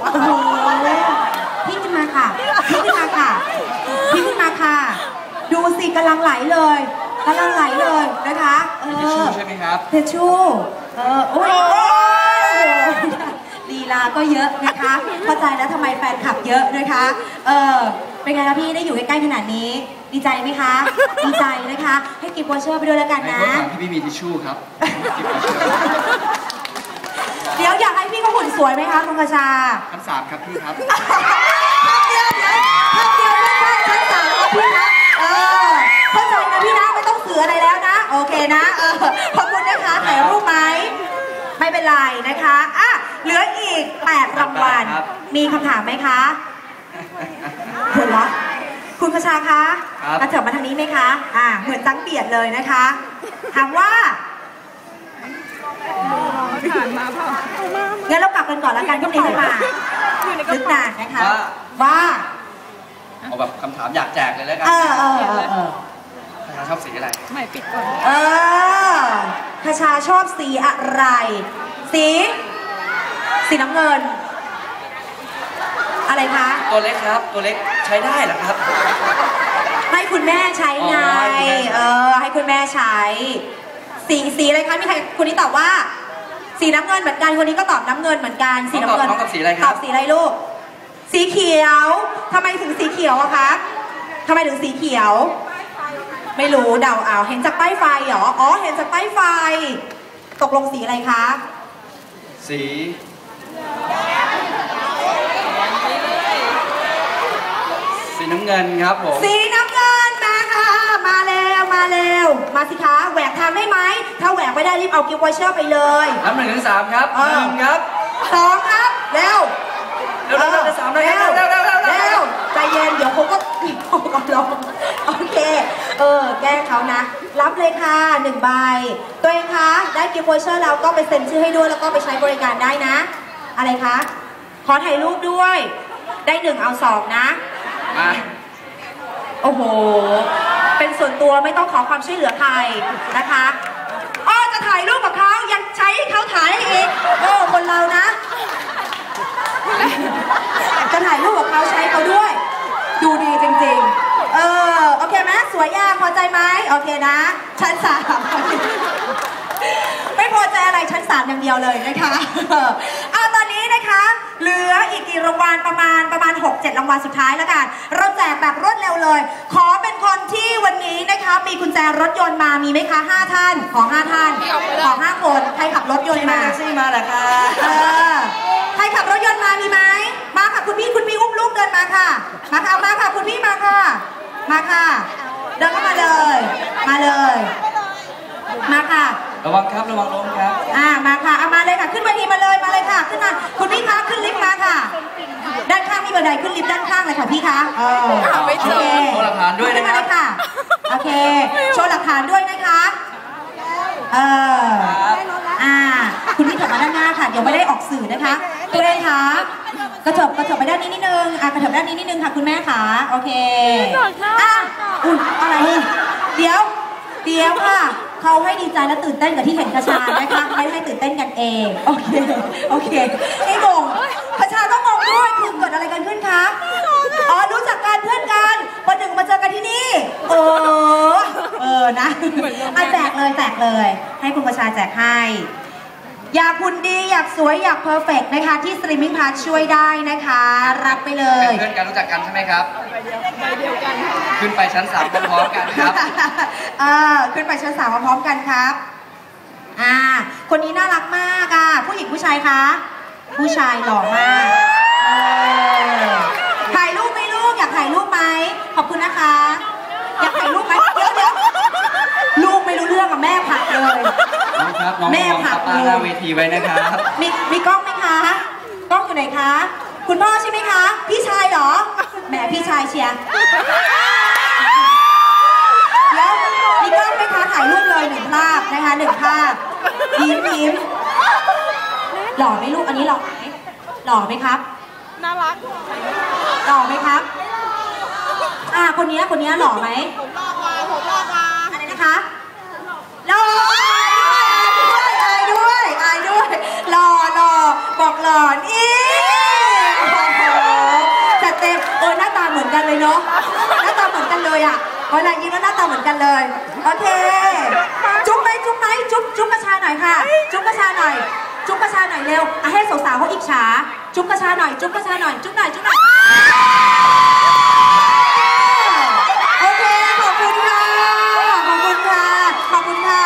โอ้โหพี่ขึ้นมาค่ะพี่ขึ้นมาค่ะพี่ขึ้นมาค่ะ ดูสิกำลังไหลเลยกำลังไหลเลยนะคะเอมีทิชชู่อใช่ไหมครับเทชชู่เออโอ้ยโอ้ยลีลาก็เยอะนะคะ เข้าใจแล้วทำไมแฟนคลับเยอะนะคะ เออเป็นไงคะพี่ได้อยู่ใกล้ๆขนาดนี้ ดีใจไหมคะ ดีใจนะคะ ให้กิฟต์วอเชอร์ไปด้วยแล้วกันในนะรถถังที่พี่มีทิชชู่ครับจิบทิชชู่ เดี๋ยวอยากให้พี่เขาหุ่นสวยไหมคะคุณกระชาชั้นสามครับพี่ครับภาพเดียวเดี๋ยวภาพเดียวสั้นๆชั้นสามครับพี่นะเออเข้าใจนะพี่นะไม่ต้องเสืออะไรแล้วนะ โอเคนะเออขอบคุณนะคะถ่ายรูปไหมไม่เป็นไรนะคะอะเหลืออีก8รางวัลครับมีคำถามไหมคะหัวเราะคุณกระชาคะครับกระเถิบมาทางนี้ไหมคะ อ่า เหมือนจังเปียดเลยนะคะ ถามว่า งั้นเรากลับกันก่อนแล้วกันพรุ่งนี้จะมานึกนานนะคะ ว่า ว่าเอาแบบคำถามอยากแจกเลยแล้วกันเออเออเออเออชอบสีอะไร ไม่ปิดก่อน เออคชาชอบสีอะไร สี สีน้ำเงิน อะไรคะ ตัวเล็กครับ ตัวเล็กใช้ได้เหรอครับ ให้คุณแม่ใช้ไงอ๋อให้คุณแม่ใช้เออ ให้คุณแม่ใช้ สีสีอะไรคะ มีใครคนนี้ตอบว่า สีน้ำเงินเหมือนกันคนนี้ก็ตอบน้ำเงินเหมือนกันสีน้ำเงินน้องตอบสีอะไรครับตอบสีอะไรลูก สีเขียวทำไมถึงสีเขียวอะคะทำไมถึงสีเขียว ไม่รู้เดาเอาเห็นจากป้ายไฟเหรออ๋อเห็นจากป้ายไฟ ตกลงสีอะไรคะ สีสีน้ำเงินครับผมสีน้ำเงินมาค่ะ มาแล้วมาแล้วมาสิคะแหวกทางได้ไหม ถ้าแหวกไม่ได้รีบเอากิฟต์วอเชอร์ไปเลยน้ำหนึ่งถึงสามครับเออหนึ่งครับสองครับเร็วเร็วเร็วเร็วเร็วสามเลยครับเร็เร็ววเร็วเร็วเร็วเร็วใจเย็นเดี๋ยวเขาก็เขาก็ลงโอเค เออ แกล้งเขานะ รับเลยค่ะหนึ่งใบ ตัวเองคะ ได้กิฟต์วอเชอร์แล้วก็ไปเซ็นชื่อให้ด้วยแล้วก็ไปใช้บริการได้นะ อะไรคะ ขอถ่ายรูปด้วย ได้หนึ่งเอาสองนะ มา โอ้โห เป็นส่วนตัวไม่ต้องขอความช่วยเหลือใครนะคะอ้อจะถ่ายรูปกับเขายังใช้ให้เขาถ่ายให้อีกโอ้คนเรานะ จะถ่ายรูปกับเขาใช้เขาด้วย ดูดีจริงๆ เออ โอเคไหมสวยยากพอใจไหมโอเคนะ ชั้นสามไม่พอใจอะไรชั้นสามอย่างเดียวเลยนะคะ คะ เหลืออีกกี่รางวัลประมาณประมาณ 6-7 รางวัลสุดท้ายแล้วกัน เราแจกแบบรวดเร็วเลย ขอเป็นคนที่วันนี้นะคะ มีกุญแจรถยนต์มามีไหมคะ5ท่าน ขอ5ท่าน ขอ5คน ใครขับรถยนต์มาแท็กซี่มาเหรอคะเออ ใครขับรถยนต์มามีไหม มาค่ะคุณพี่คุณพี่อุ้มลูกเดินมาค่ะ มาค่ะมาค่ะคุณพี่มาค่ะ มาค่ะ เดินเข้ามาเลย มาเลย มาค่ะ ระวังครับ ระวังล้มครับ อ่ามาค่ะเอามาเลยค่ะ ขึ้นเวทีมาเลยมาเลยค่ะ ขึ้นมา บันไดขึ้นลิฟต์ด้านข้างเลยค่ะพี่คะเออไม่โอเจอเคโชว์หลักฐานด้วยนะครับขึ้นมาเลยค่ะโอเค โชว์หลักฐานด้วยนะคะ เอออ่า คุณพี่ถับมาด้านหน้าค่ะเดี๋ยวไม่ได้ออกสื่อนะคะตัวเองคะกระเถิบกระเถิบไปด้านนี้นิดนึง อะกระเถิบด้านนี้นิดนึงค่ะคุณแม่ค่ะ โอเคอะอุ้ยอะไร เดี๋ยว เดี๋ยวค่ะเขาให้ดีใจและตื่นเต้นกับที่เห็นกระชานะคะไม่ให้ตื่นเต้นกันเอง โอเค โอเคไอ้งง เออ เออนะอะแจกเลยแจกเลย ให้คุณประชาแจกให้ อยากหุ่นดีอยากสวยอยากเพอร์เฟกนะคะ ที่สตรีมมิ่งพาช่วยได้นะคะ รับไปเลย เป็นเพื่อนกันรู้จักกันใช่ไหมครับ ขึ้นไปชั้นสามพร้อมๆกันครับ เออขึ้นไปชั้นสามมาพร้อมกันครับ อ่า คนนี้น่ารักมากอะ ผู้หญิงผู้ชายคะ ผู้ชายหล่อมากเออถ่ายรูปไหมลูกอยากถ่ายรูปไหมขอบคุณนะคะ อยากถ่ายรูปไหมเดี๋ยวเดี๋ยวลูกไม่รู้เรื่องกับแม่ผลักเลย น้องครับน้องแม่ระวังผลัปากปาหน้าเวทีไว้นะครับ มีมีกล้องไหมคะ กล้องอยู่ไหนคะ คุณพ่อใช่ไหมคะ พี่ชายเหรอ แหมพี่ชายเชียร์แล้วมีกล้องไหมคะถ่ายรูปเลยหนึ่งภาพนะคะหนึ่งภาพยิ้มยิ้มหล่อไหมลูกอันนี้หล่อไหมหล่อไหมครับ น่ารัก หล่อไหมครับ อ่าคนนี้คนนี้หล่อไหมผมหล่อมาผมหล่อมาอะไรนะคะหล่ออายด้วยอายด้วยหล่อหล่อบอกหล่อนี่โอ้โหจัดเต็มโอ้ยหน้าตาเหมือนกันเลยเนาะหน้าตาเหมือนกันเลยอะเวลายิ้มแล้วหน้าตาเหมือนกันเลยโอเค จุ๊บไหมจุ๊บไหมจุ๊บจุ๊บกระชาหน่อยค่ะ จุ๊บกระชาหน่อย จุ๊บกระชาหน่อยเร็วให้สาวๆเขาอิจฉาจุ๊บกระชาหน่อยจุ๊บกระชาหน่อยจุ๊บหน่อยจุ๊บหน่อย